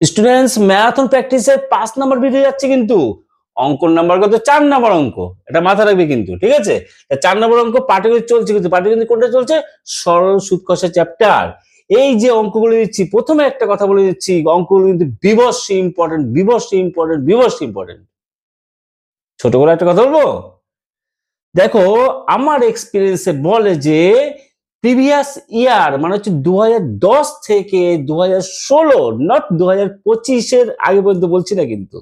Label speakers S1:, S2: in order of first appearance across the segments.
S1: Students marathon প্র্যাকটিসের পাঁচ number video যাচ্ছে কিন্তু। অঙ্কর নাম্বার কত? চার নাম্বার অঙ্ক। এটা মাথা রাখবে কিন্তু, ঠিক আছে? চার নাম্বার অঙ্ক পাটিগণিত চলছে কিন্তু পাটিগণিত কোনটা চলছে? সরল সুদ কষা চ্যাপ্টার এই যে অঙ্কগুলো দিচ্ছি, প্রথমে একটা কথা বলে দিচ্ছি, অঙ্কগুলো কিন্তু বিবস্য ইম্পর্টেন্ট বিবস্য ইম্পর্টেন্ট বিবস্য ইম্পর্টেন্ট ছোট করে একটা কথা বলব? দেখো, আমার এক্সপিরিয়েন্সে বলে যে প্রিভিয়াস ইয়ার মানে হচ্ছে দু হাজার দশ থেকে দু হাজার ষোলো নট দু হাজার পঁচিশের আগে পর্যন্ত বলছি না কিন্তু।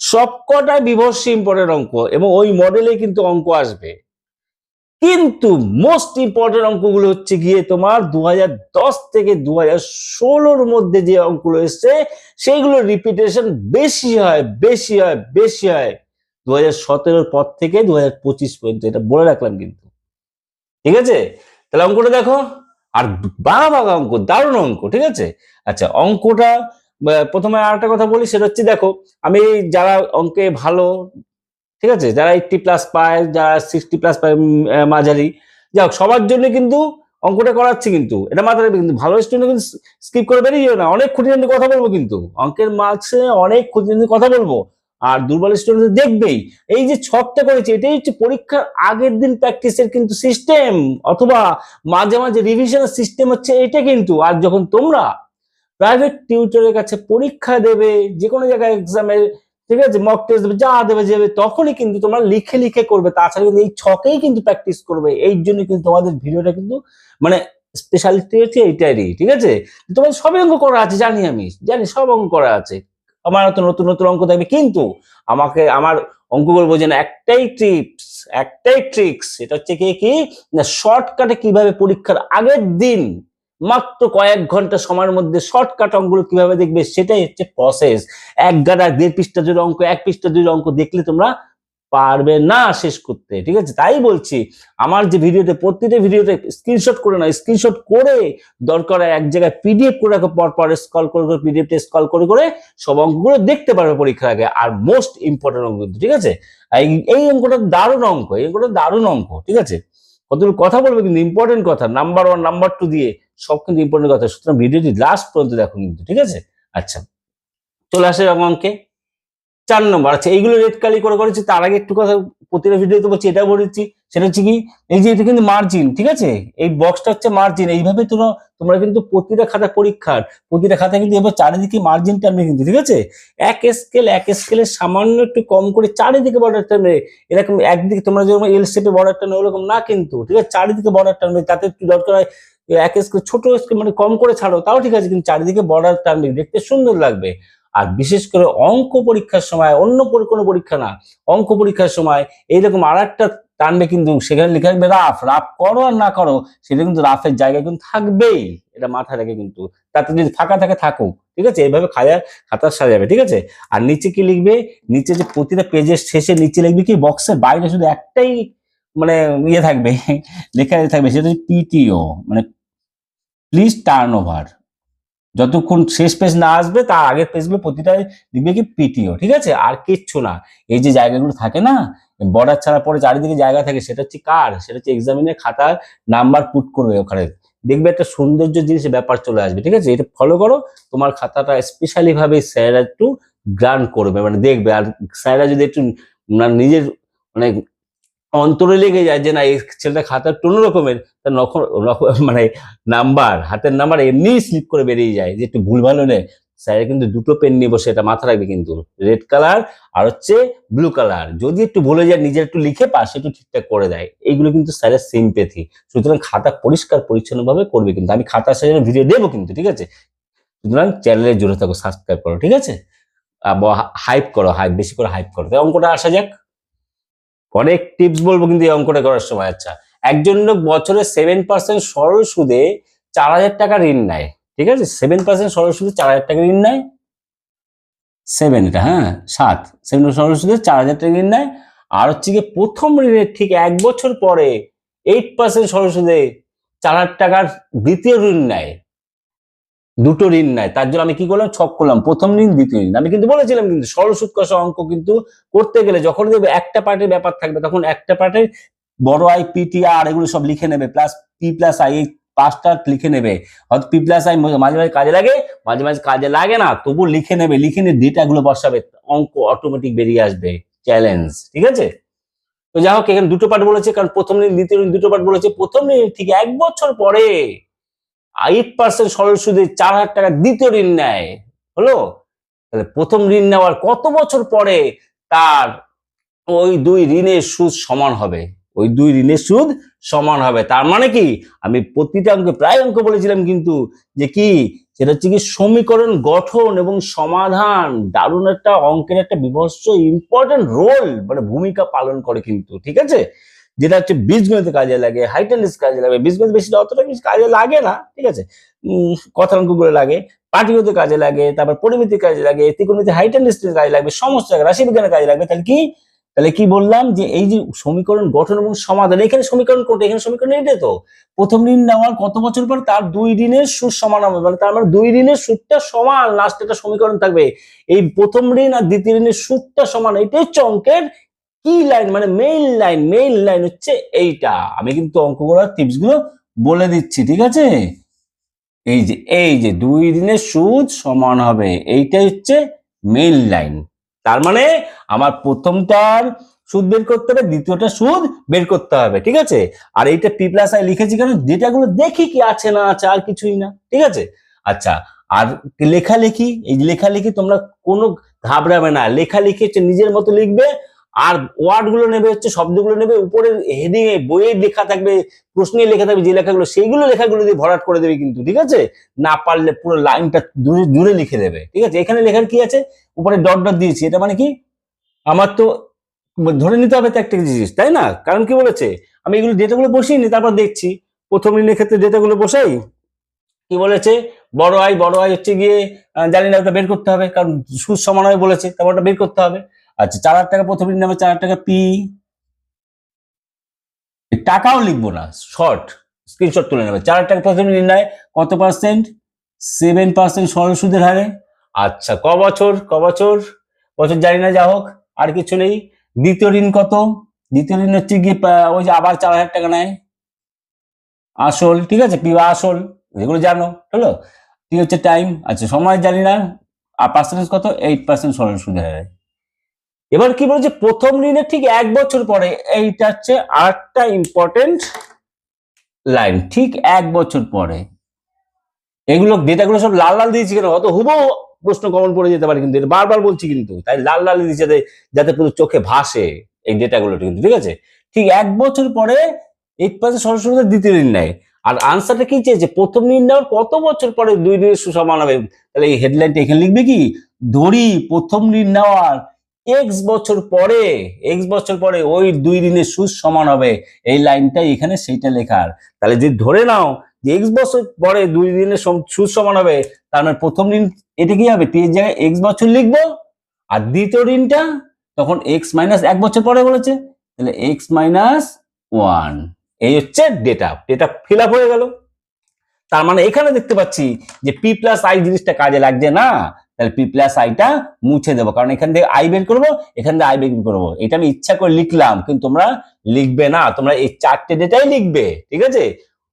S1: সবকটাই বিভর্ষ ইম্পর্টেন্ট অঙ্ক এবং ওই মডেলে কিন্তু অঙ্ক আসবে। কিন্তু মোস্ট ইম্পর্টেন্ট অঙ্কগুলো হচ্ছে গিয়ে তোমার দু থেকে দু হাজার মধ্যে যে অঙ্কগুলো এসছে, সেইগুলো রিপিটেশন বেশি হয় বেশি হয় বেশি হয়। দু হাজার পর থেকে দু হাজার পঁচিশ পর্যন্ত, এটা বলে রাখলাম কিন্তু। ঠিক আছে? তাহলে অঙ্কটা দেখো। আর বাঘা বাঘা অঙ্ক, দারুণ অঙ্ক, ঠিক আছে? আচ্ছা অঙ্কটা প্রথমে আর একটা কথা বলি, সেটা হচ্ছে দেখো, আমি যারা অঙ্কে ভালো, ঠিক আছে? যারা এইটটি প্লাস পায়, যারা সিক্সটি প্লাস পায় মাঝারি যাই হোক সবার জন্য কিন্তু অঙ্কটা করাচ্ছি কিন্তু। এটা মাথায় রাখবে কিন্তু, ভালো স্টুডেন্ট কিন্তু স্কিপ করে বেরিয়ে না, অনেক খুঁটিনাটি কথা বলব কিন্তু। অঙ্কের মার্কসে অনেক খুঁটিনাটি কথা বলব। আর দুর্বল স্টুডেন্ট দেখবেই। এই যে ছকটা করেছে, এটাই হচ্ছে পরীক্ষার আগের দিন প্র্যাকটিসের কিন্তু সিস্টেম অথবা মাঝে মাঝে রিভিশনের সিস্টেম হচ্ছে এটা কিন্তু। আর যখন তোমরা প্রাইভেট টিউটরের কাছে পরীক্ষা দেবে যে কোনো জায়গায় এক্সামে ঠিক আছে মক টেস্ট দেবে, যা দেবে যাবে তখনই কিন্তু তোমরা লিখে লিখে করবে। তাছাড়া কিন্তু এই ছকেই কিন্তু প্র্যাকটিস করবে। এই জন্য কিন্তু তোমাদের ভিডিওটা কিন্তু মানে স্পেশালিটি হচ্ছে এইটারই, ঠিক আছে? তোমাদের সব অঙ্ক করা আছে, জানি আমি। জানি সব অঙ্ক করা আছে। আমার তো নতুন নতুন অঙ্ক থাকবে। কিন্তু আমাকে, আমার অঙ্কগুলো বোঝে না। একটাই টিপস একটাই ট্রিক্স এটা হচ্ছে কি কি, না শর্টকাটে কীভাবে পরীক্ষার আগের দিন মাত্র কয়েক ঘণ্টা সময়ের মধ্যে শর্টকাট অঙ্কগুলো কীভাবে দেখবে, সেটাই হচ্ছে প্রসেস এক গাদা দেড় পৃষ্ঠা জুড়ে অঙ্ক, এক পৃষ্ঠা জুড়ে অঙ্ক দেখলে তোমরা পারবে না শেষ করতে, ঠিক আছে? তাই বলছি, আমার যে ভিডিওতে, প্রতিটা ভিডিওতে স্ক্রিনশট করে না স্ক্রিনশট করে দরকার এক জায়গায় পিডিএফ করে রাখো, পর পর স্কল করে করে পিডিএফটা স্কল করে করে সব অঙ্কগুলো দেখতে পারবে পরীক্ষার আগে, আর মোস্ট ইম্পর্টেন্ট অঙ্ক কিন্তু, ঠিক আছে? এই অঙ্কটা দারুণ অঙ্ক, এই অঙ্কটা দারুণ অঙ্ক, ঠিক আছে? কতগুলো কথা বলবে কিন্তু ইম্পর্টেন্ট কথা নাম্বার ওয়ান নাম্বার টু দিয়ে সব কিন্তু ইম্পর্টেন্ট কথা, সুতরাং ভিডিওটি লাস্ট পর্যন্ত দেখো কিন্তু, ঠিক আছে? আচ্ছা চলে আসে অঙ্কে চার নম্বর। আচ্ছা এইগুলো রেড কালি করে করেছি, তার আগে একটু কথা প্রতিটা ভিডিওতে বলছি এটা বলেছি, সেটা হচ্ছে কি, এই যে এটা কিন্তু মার্জিন ঠিক আছে? এই বক্সটা হচ্ছে মার্জিন এইভাবে তোমরা তোমরা কিন্তু প্রতিটা খাতা পরীক্ষার, প্রতিটা খাতা কিন্তু এবার চারিদিকে মার্জিন টানবে কিন্তু, ঠিক আছে? এক স্কেল এক স্কেলের সামান্য একটু কম করে চারিদিকে বর্ডার টানবে এরকম একদিকে তোমরা যেরকম এল শেপে বর্ডার টানবে ওরকম না কিন্তু, ঠিক আছে? চারিদিকে বর্ডার টানবে তাতে একটু দরকার হয়, এক স্কেল ছোট স্কেল মানে কম করে ছাড়ো, তাও ঠিক আছে, কিন্তু চারিদিকে বর্ডার টানবে দেখতে সুন্দর লাগবে। আর বিশেষ করে অঙ্ক পরীক্ষার সময়, অন্য কোনো পরীক্ষা না, অঙ্ক পরীক্ষার সময় এইরকম আর একটা টানবে কিন্তু সেখানে লিখে রাখবে রাফ রাফ করো আর না করো, সেটা কিন্তু রাফের জায়গায় কিন্তু থাকবেই, এটা মাথায় রেখে কিন্তু, তাতে যদি ফাঁকা থাকে থাকুক, ঠিক আছে? এইভাবে খাতা খাতা সাজাবে ঠিক আছে? আর নিচে কি লিখবে? নিচে যে প্রতিটা পেজের শেষে নিচে লিখবে কি? বক্সের বাইরে শুধু একটাই মানে ইয়ে থাকবে, লেখা থাকবে, সেটা হচ্ছে পিটিও মানে প্লিজ টার্ন ওভার যতক্ষণ শেষ পেজ না আসবে, তার আগের পেজগুলো প্রতিটা লিখবে কি পিটিও ঠিক আছে? আর কিচ্ছু না। এই যে জায়গাগুলো থাকে না বর্ডার ছাড়া পরে চারিদিকে জায়গা থাকে, সেটা হচ্ছে কার? সেটা হচ্ছে এক্সামিনের খাতার নাম্বার পুট করবে ওখানে। দেখবে একটা সৌন্দর্য জিনিসের ব্যাপার চলে আসবে, ঠিক আছে? এটা ফলো করো, তোমার খাতাটা স্পেশালি ভাবে স্যাররা একটু গ্রান্ট করবে। মানে দেখবে, আর স্যাররা যদি একটু না- নিজের মানে অন্তরে লেগে যায় যে না, এই ছেলেটা খাতার অন্য রকমের তার মানে নাম্বার, হাতের নাম্বার এমনি স্লিপ করে বেরিয়ে যায়, যে একটু ভুল ভালো নেই। স্যার, কিন্তু দুটো পেন নিয়ে বসে এটা মাথা রাখবে কিন্তু রেড কালার আর হচ্ছে ব্লু কালার যদি একটু ভুলে যায়, নিজের একটু লিখে পাশে একটু ঠিকঠাক করে দেয়। এইগুলো কিন্তু স্যারের সিম্পেথি সুতরাং খাতা পরিষ্কার পরিচ্ছন্ন ভাবে করবে কিন্তু। আমি খাতা সাজানোর ভিডিও দেবো কিন্তু, ঠিক আছে? সুতরাং চ্যানেলে জুড়ে থাকো সাবস্ক্রাইব করো, ঠিক আছে? হাইপ করো হাইপ বেশি করে হাইপ করো। অঙ্কটা আসা যাক। অনেক টিপস বলব কিন্তু এই অঙ্কটা করার সময় আচ্ছা। একজন লোক বছরে সেভেন পার্সেন্ট সরল সুদে চার হাজার টাকা ঋণ নেয়, ঠিক আছে? সেভেন পার্সেন্ট সরল সুদে চার হাজার টাকা ঋণ নেয়। সেভেন এটা হ্যাঁ সাত। সেভেন সরল সুদে চার হাজার টাকা ঋণ নেয়। আর হচ্ছে গিয়ে প্রথম ঋণের ঠিক এক বছর পরে এইট পার্সেন্ট সরল সুদে চার হাজার টাকার দ্বিতীয় ঋণ নেয়। দুটো ঋণ নেয়। তার জন্য আমি কি করলাম? ছক করলাম। প্রথম ঋণ, দ্বিতীয় ঋণ। আমি কিন্তু বলেছিলাম কিন্তু সরল সুদ কষা অঙ্ক কিন্তু করতে গেলে যখন দেখবে একটা পার্টের ব্যাপার থাকবে, তখন একটা পার্টের বড় আই পিটি আর এগুলো সব লিখে নেবে প্লাস পি প্লাস আই এই পাঁচটা লিখে নেবে। হয়তো পি প্লাস আই মাঝে মাঝে কাজে লাগে, মাঝে মাঝে কাজে লাগে না তবু লিখে নেবে। লিখে নিয়ে ডেটাগুলো বসাবে, অঙ্ক অটোমেটিক বেরিয়ে আসবে চ্যালেঞ্জ ঠিক আছে? তো যাই হোক, এখানে দুটো পার্ট বলেছে, কারণ প্রথম দিন দ্বিতীয় দিন দুটো পার্ট বলেছে। প্রথম দিন ঠিক এক বছর পরে এইট পার্সেন্ট সরল সুদে চার হাজার টাকা দ্বিতীয় ঋণ নেয়। হলো? তাহলে প্রথম ঋণ নেওয়ার কত বছর পরে তার ওই দুই ঋণের সুদ সমান হবে? ওই দুই ঋণের সুদ সমান হবে। তার মানে কি? আমি প্রতিটা অঙ্কে প্রায় অঙ্ক বলেছিলাম কিন্তু যে কি? সেটা হচ্ছে কি সমীকরণ গঠন এবং সমাধান দারুণ একটা অঙ্কের একটা বিভৎস ইম্পর্টেন্ট রোল মানে ভূমিকা পালন করে কিন্তু, ঠিক আছে? যেটা হচ্ছে বীজগণিত কাজে লাগে হাইটেন্স কাজে লাগে, বীজগণিত বেশি অতটা বেশি কাজে লাগে না, ঠিক আছে? অঙ্কগুলো লাগে পাটিগত কাজে লাগে, তারপর পরিমিতি কাজে লাগে ত্রিকোণমিতি হাইটেন্সের কাজে লাগবে, সমস্ত রাশিবিজ্ঞানের কাজে লাগবে। তাহলে কি? তাহলে কি বললাম যে এই যে সমীকরণ গঠন এবং সমাধান, এখানে সমীকরণ কোনটা? এখানে সমীকরণ এইটাই তো। প্রথম ঋণ নেওয়ার কত বছর পর তার দুই ঋণের সুদ সমান হবে? মানে তার মানে দুই ঋণের সুদটা সমান লাস্ট একটা সমীকরণ থাকবে। এই প্রথম ঋণ আর দ্বিতীয় ঋণের সুদটা সমান এটাই হচ্ছে অঙ্কের কি লাইন মানে মেইন লাইন মেইন লাইন হচ্ছে এইটা। আমি কিন্তু অঙ্কগুলোর টিপসগুলো বলে দিচ্ছি, ঠিক আছে? এই যে এই যে, দুই দিনের সুদ সমান হবে, এইটাই হচ্ছে মেইন লাইন তার মানে আমার প্রথমটার সুদ বের করতে হবে, দ্বিতীয়টা সুদ বের করতে হবে, ঠিক আছে? আর এইটা পি প্লাস আই লিখেছি কারণ ডেটাগুলো দেখি কি আছে না আছে, আর কিছুই না, ঠিক আছে? আচ্ছা আর লেখালেখি, এই লেখালেখি তোমরা কোনো ঘাবড়াবে না। লেখালেখি হচ্ছে নিজের মতো লিখবে আর ওয়ার্ডগুলো নেবে হচ্ছে, শব্দগুলো নেবে, উপরের হেডিং এ বইয়ে লেখা থাকবে প্রশ্নে লেখা থাকবে, যে লেখাগুলো, সেইগুলো লেখাগুলো দিয়ে ভরাট করে দেবে কিন্তু, ঠিক আছে? না পারলে পুরো লাইনটা দূরে দূরে লিখে দেবে, ঠিক আছে? এখানে লেখার কি আছে? উপরে ডট ডট দিয়েছি, এটা মানে কি? আমার তো ধরে নিতে হবে তো একটা জিনিস, তাই না? কারণ কি বলেছে? আমি এগুলো ডেটাগুলো বসিয়ে নি, তারপর দেখছি। প্রথম ঋণের ক্ষেত্রে ডেটাগুলো বসাই, কি বলেছে? বড় আয় বড় আয় হচ্ছে গিয়ে জানি না, ওটা বের করতে হবে, কারণ সুদ সমান হয় বলেছে, তারপর ওটা বের করতে হবে। আচ্ছা চার হাজার টাকা প্রথম নেবে চার হাজার টাকা পি। টাকাও লিখব না শর্ট স্ক্রিনশট তুলে নেবে। চার হাজার টাকা প্রথম নেয় কত পার্সেন্ট সেভেন পার্সেন্ট সরল সুদের হারে। আচ্ছা ক বছর ক বছর? বছর জানি না, যা হোক, আর কিছু নেই। দ্বিতীয় ঋণ কত? দ্বিতীয় ঋণ হচ্ছে গিয়ে ওই যে আবার চার হাজার টাকা নেয়। আসল, ঠিক আছে? পিবা আসল এগুলো জানো, হলো? ঠিক হচ্ছে টাইম আচ্ছা সময় জানি না, আর পার্সেন্টেজ কত? এইট পার্সেন্ট সরল সুদের হারে। এবার কি বলছে প্রথম ঋণের ঠিক এক বছর পরে এইটা হচ্ছে আরেকটা ইম্পর্টেন্ট লাইন ঠিক এক বছর পরে। এগুলো ডেটাগুলো সব লাল লাল দিয়েছি কেন? অত হুবো প্রশ্ন কমন পড়ে যেতে পারে, কিন্তু বারবার বলছি কিন্তু, তাই লাল লাল দিয়েছি যাতে পুরো চোখে ভাসে এই ডেটাগুলো কিন্তু, ঠিক আছে? ঠিক এক বছর পরে এইট পার্সেন্ট সরস্বতী দ্বিতীয় ঋণ নেয়। আর আনসারটা কি চেয়েছে? প্রথম ঋণ নেওয়ার কত বছর পরে দুই ঋণের সুসমান হবে তাহলে এই হেডলাইনটা এখানে লিখবে কি? ধরি প্রথম ঋণ নেওয়ার এক্স বছর পরে এক্স বছর পরে ওই দুই ঋণের সুদ সমান হবে। এই লাইনটা এখানে সেইটা লেখার তাহলে যদি ধরে নাও যে এক্স বছর পরে দুই দিনের সুদ সমান হবে, তার মানে প্রথম দিন এটা কি হবে? তিন জায়গায় এক্স বছর লিখব আর দ্বিতীয় ঋণটা তখন এক্স মাইনাস এক বছর পরে বলেছে। তাহলে এক্স মাইনাস ওয়ান এই হচ্ছে ডেটা ডেটা ফিল আপ হয়ে গেল। তার মানে এখানে দেখতে পাচ্ছি যে পি প্লাস আই জিনিসটা কাজে লাগছে না। তাহলে পি প্লাস আইটা মুছে দেবো। কারণ এখান থেকে আই বের করব, এখান থেকে আই বের করব। এটা আমি ইচ্ছা করে লিখলাম, কিন্তু তোমরা লিখবে না। তোমরা এই চারটে ডেটাই লিখবে, ঠিক আছে?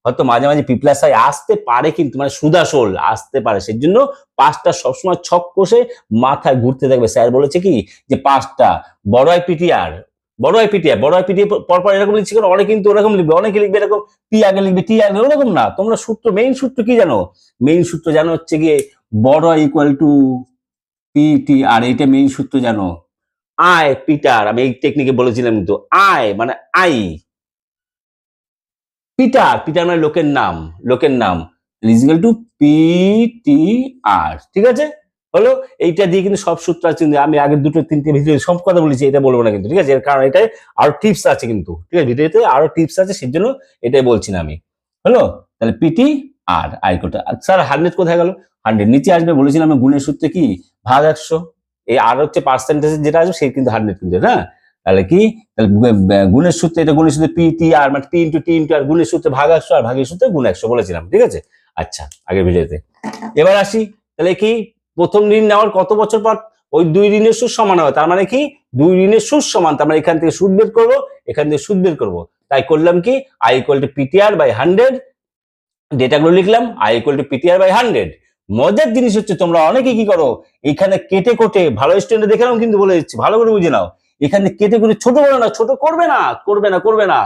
S1: হয়তো মাঝে মাঝে পি প্লাস আই আসতে পারে, কিন্তু মানে সুদাসোল আসতে পারে। সেই জন্য পাঁচটা সবসময় ছক কষে মাথায় ঘুরতে থাকবে। স্যার বলেছে কি যে পাঁচটা, বড় আই পিটিআর বড় আই পিটিআর বড় আই পিটিআর পরপর এরকম লিখছি কারণ অনেকে কিন্তু ওরকম লিখবে, অনেকে লিখবে এরকম পি আগে লিখবে টি আগে, ওরকম না। তোমরা সূত্র মেইন সূত্র কি জানো? মেইন সূত্র জানো হচ্ছে গিয়ে বড় equal to P T R এটা মেইন সূত্র জানো? আয় পিটার আমি এই টেকনিকে বলেছিলাম কিন্তু আয় মানে আই পিটার পিটার মানে লোকের নাম লোকের নাম। Equal to P T R ঠিক আছে? হলো, এইটা দিয়ে কিন্তু সব সূত্র আছে কিন্তু আমি আগের দুটো, তিনটে ভিডিও সব কথা বলেছি, এটা বলব না কিন্তু, ঠিক আছে? এর কারণ এটাই, আরও টিপস আছে কিন্তু, ঠিক আছে? ভিডিওতে আরও টিপস আছে সেই জন্য এটাই বলছি না আমি। হলো, তাহলে পিটি আর আই কোটা স্যার হান্ড্রেড কোথায় গেল? হান্ড্রেড নিচে আসবে, বলেছিলাম গুণের সূত্রে কি? ভাগ একশো। এই আর হচ্ছে পার্সেন্টেজ যেটা আসবে সেই কিন্তু হান্ড্রেড কিন্তু হ্যাঁ তাহলে কি? তাহলে গুণের সূত্রে, এটা গুণের সূত্রে পি টি আর মানে P into T into R গুণের সূত্রে ভাগ একশো আর ভাগের সূত্রে গুণ একশো বলেছিলাম, ঠিক আছে? আচ্ছা আগের ভিডিওতে। এবার আসি, তাহলে কি? প্রথম ঋণ নেওয়ার কত বছর পর? ওই দুই ঋণের সুদ সমান হবে, তার মানে কি? দুই ঋণের সুদ সমান, তার মানে এখান থেকে সুদ বের করব, এখান থেকে সুদ বের করব। তাই করলাম কি? I equal to PTR by hundred ডেটাগুলো লিখলাম I equal to PTR by hundred মজার জিনিস হচ্ছে তোমরা অনেকে কি করো, এখানে কেটে কোটে, ভালো স্টুডেন্ট দেখলাম কিন্তু বলে দিচ্ছি, ভালো করে বুঝে নাও। এখানে কেটে কুটে ছোট করো না ছোট করবে না করবে না করবে না।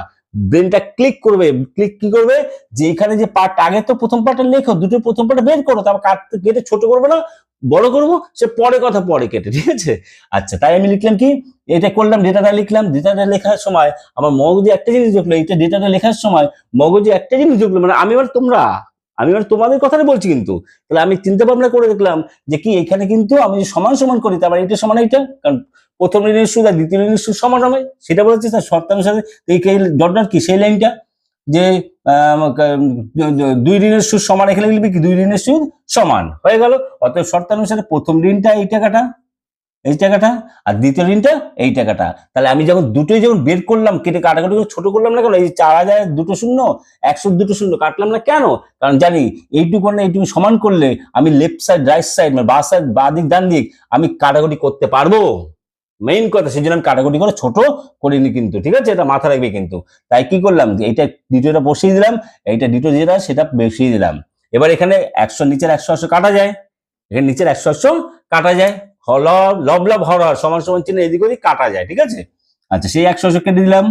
S1: ব্রেনটা ক্লিক করবে ক্লিক কি করবে? যে এখানে যে পার্ট আগে তো প্রথম পার্টটা লেখো, দুটো প্রথম পার্টটা বের করো, তারপর কাটতে কেটে ছোট করবে না, বড় করব, সে পরে কথা পরে কেটে, ঠিক আছে? আচ্ছা তাই আমি লিখলাম কি? এটা করলাম ডেটাটা লিখলাম ডেটাটা লেখার সময় আমার মগজে একটা জিনিস দেখল এটা ডেটাটা লেখার সময় মগজে একটা জিনিস দেখল মানে আমি এবার তোমরা। আমি এবার তোমাদের কথাই বলছি কিন্তু। তাহলে আমি চিন্তা ভাবনা করে দেখলাম যে কি, এখানে কিন্তু আমি সমান সমান করি তারপর এটা সমান এইটা? কারণ প্রথম ঋণের সুদ আর দ্বিতীয় ঋণের সুদ সমান হবে, সেটা বলেছে স্যার শর্তানুসারে এই ডট ডট কি, সেই লাইনটা যে দুই ঋণের সুদ সমান, এখানে লিখবি কি? দুই ঋণের সুদ সমান। হয়ে গেল। অতএব শর্তানুসারে প্রথম ঋণটা এই টাকাটা এই টাকাটা আর দ্বিতীয় ঋণটা এই টাকাটা। তাহলে আমি যখন দুটোই যখন বের করলাম, কেটে কাটাকুটি করে ছোট করলাম না কেন? এই চার হাজার দুটো শূন্য, একশো দুটো শূন্য কাটলাম না কেন? কারণ জানি এইটুকু না এইটুকু সমান করলে আমি লেফট সাইড রাইট সাইড মানে বা সাইড বা দিক, ডান দিক আমি কাটাকুটি করতে পারব। মেইন কথা সেই জন্য আমি কাটাকুটি করে ছোট করিনি কিন্তু, ঠিক আছে? এটা মাথা রাখবে কিন্তু। তাই কি করলাম? যে এইটা দ্বিতীয়টা বসিয়ে দিলাম, এইটা দ্বিতীয় যেটা সেটা বসিয়ে দিলাম। এবার এখানে একশো, নিচের একশো একশো কাটা যায়। এখানে নিচের একশো একশো কাটা যায়। লব লব হর হর সমান সমান চিহ্ন এদিক ওদিক কাটা যায়, ঠিক আছে? আচ্ছা সেই একশো কেটে দিলাম,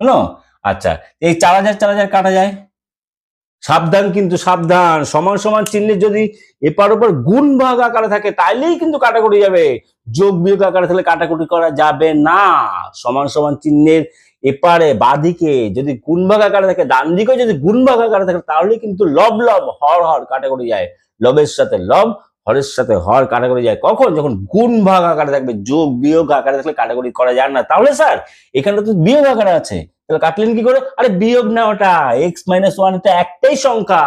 S1: হলো? আচ্ছা এই চার হাজার চার হাজার কাটা যায়। সাবধান কিন্তু, সাবধান। সমান সমান চিহ্নের যদি এপার ওপর গুণ ভাগ আকারে থাকে, তাইলেই কিন্তু কাটাকুটি যাবে। যোগ বিয়োগ আকারে থাকলে কাটাকুটি করা যাবে না। সমান সমান চিহ্নের এপারে বাদিকে যদি গুণ ভাগ আকারে থাকে, ডান দিকে যদি গুণ ভাগ আকারে থাকে তাহলে কিন্তু লব লব হর হর কাটাকুটি যায়। লবের সাথে লব হরের সাথে হর কাটাগরি যায়। কখন? যখন গুণ ভাগ আকারে থাকবে, যোগ, বিয়োগ আকারে থাকলে কাটাগরি করা যায় না। তাহলে স্যার এখানে তো বিয়োগ আকারে আছে। তাহলে কাটলেন কি করে? আরে বিয়োগ না ওটা এক্স মাইনাস ওয়ান এটা একটাই সংখ্যা।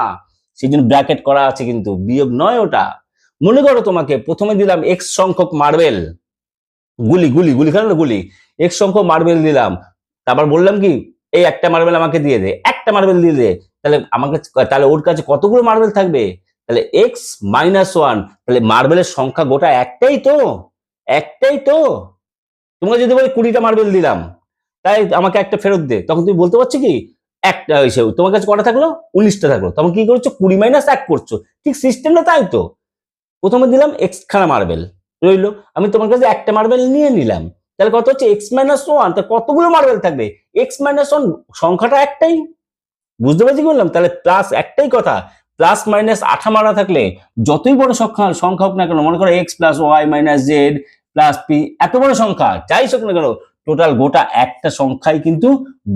S1: সেই জন্য ব্র্যাকেট করা আছে কিন্তু, বিয়োগ নয় ওটা। মনে করো তোমাকে, প্রথমে দিলাম এক্স সংখ্যক মার্বেল গুলি গুলি গুলি খেলো গুলি? এক্স সংখ্যক মার্বেল দিলাম। তারপর বললাম কি, এই একটা মার্বেল আমাকে দিয়ে দে, একটা মার্বেল দিয়ে দে। তাহলে আমাকে, তাহলে ওর কাছে কতগুলো মার্বেল থাকবে? তাহলে এক্স মাইনাস ওয়ান তাহলে মার্বেলের সংখ্যা গোটা একটাই তো একটাই তো। তোমাকে যদি বলি কুড়িটা মার্বেল দিলাম, তাই আমাকে একটা ফেরত দে। তখন তুমি বলতে পারছ কি? একটা হয়েছে তোমার কাছে কটা থাকল? উনিশটা থাকল। তখন কি করছ? কুড়ি মাইনাস এক করছ। ঠিক সিস্টেমটা তাই তো। প্রথমে দিলাম এক্স খানা মার্বেল, রইল। আমি তোমার কাছে একটা মার্বেল নিয়ে নিলাম। তাহলে কত হচ্ছে? এক্স মাইনাস ওয়ান তা কতগুলো মার্বেল থাকবে? এক্স মাইনাস ওয়ান সংখ্যাটা একটাই। বুঝতে পারছি বললাম? তাহলে প্লাস একটাই কথা। প্লাস মাইনাস আঠা মারা থাকলে যতই বড় সংখ্যা সংখ্যা হোক না কেন, মনে করো x plus y minus z plus p এত বড় সংখ্যা, যাই হোক না কেন টোটাল গোটা একটা সংখ্যাই কিন্তু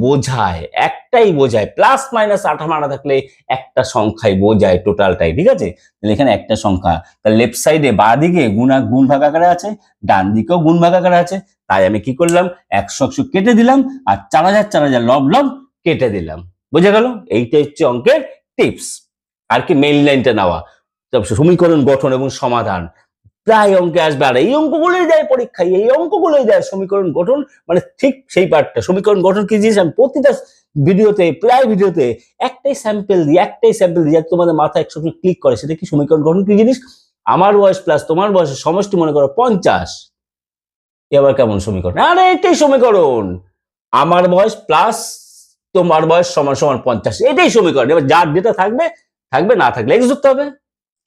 S1: বোঝায়, একটাই বোঝায়, প্লাস মাইনাস আঠা মারা থাকলে একটা সংখ্যাই বোঝায় টোটালটাই ঠিক আছে? তাহলে এখানে একটা সংখ্যা, তাহলে লেফট সাইডে বা দিকে গুণা, গুণ ভাগ আকারে আছে, ডান দিকেও গুণ ভাগ আকারে আছে, তাই আমি কি করলাম, একশো একশো কেটে দিলাম, আর চার হাজার চার হাজার লব লব কেটে দিলাম, বোঝা গেল? এইটা হচ্ছে অঙ্কের টিপস আর কি মেইন লাইনটা নেওয়া। সমীকরণ গঠন এবং সমাধান। প্রায় অঙ্কে আসবে। আর এই অঙ্কগুলোই দেয় পরীক্ষায় এই অঙ্কগুলোই দেয় সমীকরণ গঠন। মানে ঠিক সেই পার্টটা সমীকরণ গঠন কি জিনিস? আমি প্রতিটা ভিডিওতে প্রায় ভিডিওতে একটাই স্যাম্পেল দিই, একটাই স্যাম্পেল দিই। যাতে তোমাদের মাথায় একশো ক্লিক করে। সেটা কি সমীকরণ গঠন কি জিনিস? আমার বয়স প্লাস তোমার বয়সের সমষ্টি মনে করো পঞ্চাশ। এবার কেমন সমীকরণ? আরে এটাই সমীকরণ। আমার বয়স প্লাস তোমার বয়স সমান সমান পঞ্চাশ। এটাই সমীকরণ। এবার যার যেটা থাকবে থাকবে, না থাকলে এক্স যুক্ত হবে।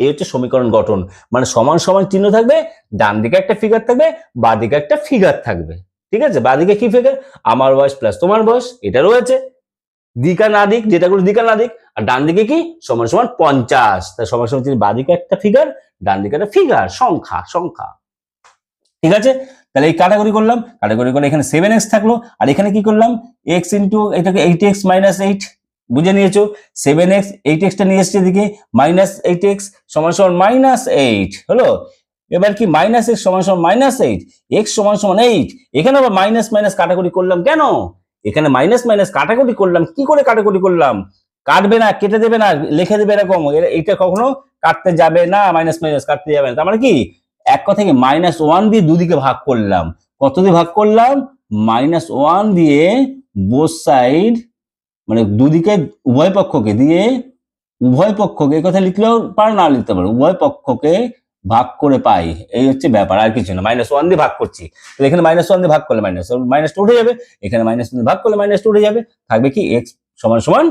S1: এই হচ্ছে সমীকরণ গঠন। মানে সমান সমান চিহ্ন থাকবে ডান দিকে একটা ফিগার থাকবে বা দিকে একটা ফিগার থাকবে। ঠিক আছে? বা দিকে কি ফিগার আমার বয়স প্লাস তোমার বয়স, এটা রয়েছে। দিকা না দিক, যেটা করে দিকা না দিক, আর ডান দিকে কি? সমান সমান পঞ্চাশ। তার সমান সমান চিহ্ন বা দিকে একটা ফিগার ডান দিকে একটা ফিগার সংখ্যা সংখ্যা। ঠিক আছে? তাহলে এই কাটাগরি করলাম কাটাগরি করে এখানে সেভেন এক্স থাকল, আর এখানে কি করলাম? এক্স ইন্টু এটাকে এইট এক্স মাইনাস এইট বুঝে নিয়েছো? সেভেন এক্স এইট এক্সটা নিয়ে এসছে এদিকে মাইনাস এইট এক্স সমান সমান মাইনাস এইট হলো? এবার কি মাইনাস এক্স সমান সমান মাইনাস এইট এক্স সমান সমান এইট এখানে আবার মাইনাস মাইনাস কাটাকুটি করলাম কেন? এখানে মাইনাস মাইনাস কাটাকুটি করলাম, কি করে কাটাকুটি করলাম? কাটবে না, কেটে দেবে না, লিখে দেবে এরকম এ- এইটা কখনো কাটতে যাবে না মাইনাস মাইনাস কাটতে যাবে না, তার মানে কি? এক কথাকে মাইনাস ওয়ান দিয়ে দুদিকে ভাগ করলাম, কত দিয়ে ভাগ করলাম? মাইনাস ওয়ান দিয়ে বোথ সাইড মানে দুদিকে উভয় পক্ষকে দিয়ে উভয় পক্ষকে কথা লিখলেও পার না লিখতে পারো, উভয় পক্ষকে ভাগ করে পাই, এই হচ্ছে ব্যাপার, আর কিছু না মাইনাস ওয়ান দিয়ে ভাগ করছি। এখানে মাইনাস ওয়ান দিয়ে ভাগ করলে মাইনাস মাইনাস টু উঠে যাবে, এখানে মাইনাস দিয়ে ভাগ করলে মাইনাস টু উঠে যাবে, থাকবে কি এক্স সমান সমান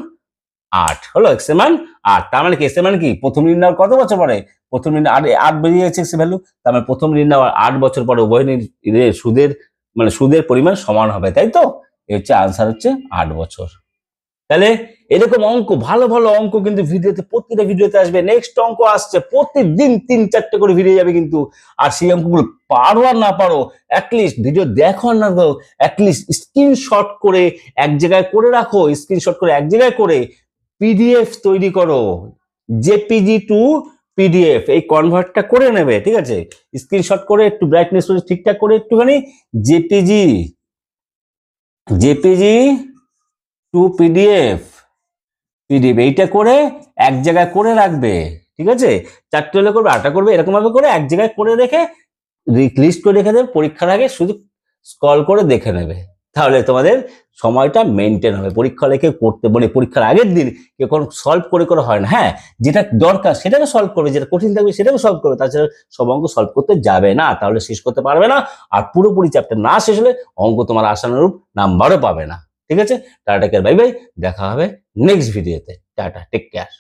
S1: আট, হলো এক্সের মান আট, তার মানে কি এক্সের মান কি? প্রথম ঋণ নির্ণয় কত বছর পরে? প্রথম নির্ণয় আট আট বেরিয়ে গেছে এক্স ভ্যালু তার মানে প্রথম নির্ণয় আট বছর পরে উভয় সুদের মানে সুদের পরিমাণ সমান হবে, তাই তো? এই হচ্ছে আনসার হচ্ছে আট বছর। তাহলে এরকম অঙ্ক, ভালো ভালো অঙ্ক কিন্তু ভিডিওতে, প্রতিটা ভিডিওতে আসবে। নেক্সট অঙ্ক আসছে, প্রতিদিন তিন, চারটে করে ভিডিও যাবে কিন্তু। আর সেই অঙ্কগুলো পারো আর না পারো অ্যাটলিস্ট ভিডিও দেখো আর না দেখো অ্যাটলিস্ট স্ক্রিনশট করে এক জায়গায় করে রাখো স্ক্রিনশট করে এক জায়গায় করে পিডিএফ তৈরি করো। জেপিজি টু পিডিএফ এই কনভার্টটা করে নেবে, ঠিক আছে? স্ক্রিনশট করে একটু ব্রাইটনেস ঠিকঠাক করে একটুখানি JPG JPG to PDF. PDF এইটা করে এক জায়গায় করে রাখবে, ঠিক আছে? চারটে হলে করবে আটটা করবে এরকম ভাবে করে এক জায়গায় করে রেখে লিস্ট করে রেখে দেবে, পরীক্ষার আগে শুধু স্কল করে দেখে নেবে। তাহলে তোমাদের সময়টা মেনটেন হবে। পরীক্ষা লেখে করতে মানে পরীক্ষার আগের দিন কেউ সলভ করে করে হয় না হ্যাঁ? যেটা দরকার সেটাকে সলভ করবে, যেটা কঠিন থাকবে সেটাকে সলভ করবে, তাছাড়া সব অঙ্ক সলভ করতে যাবে না, তাহলে শেষ করতে পারবে না। আর পুরোপুরি চ্যাপ্টার না শেষ হলে অঙ্ক তোমার আশানুরূপ নাম্বারও পাবে না। ঠিক আছে? Tata care bye bye. দেখা হবে নেক্সট ভিডিওতে টাটা টেক কেয়ার।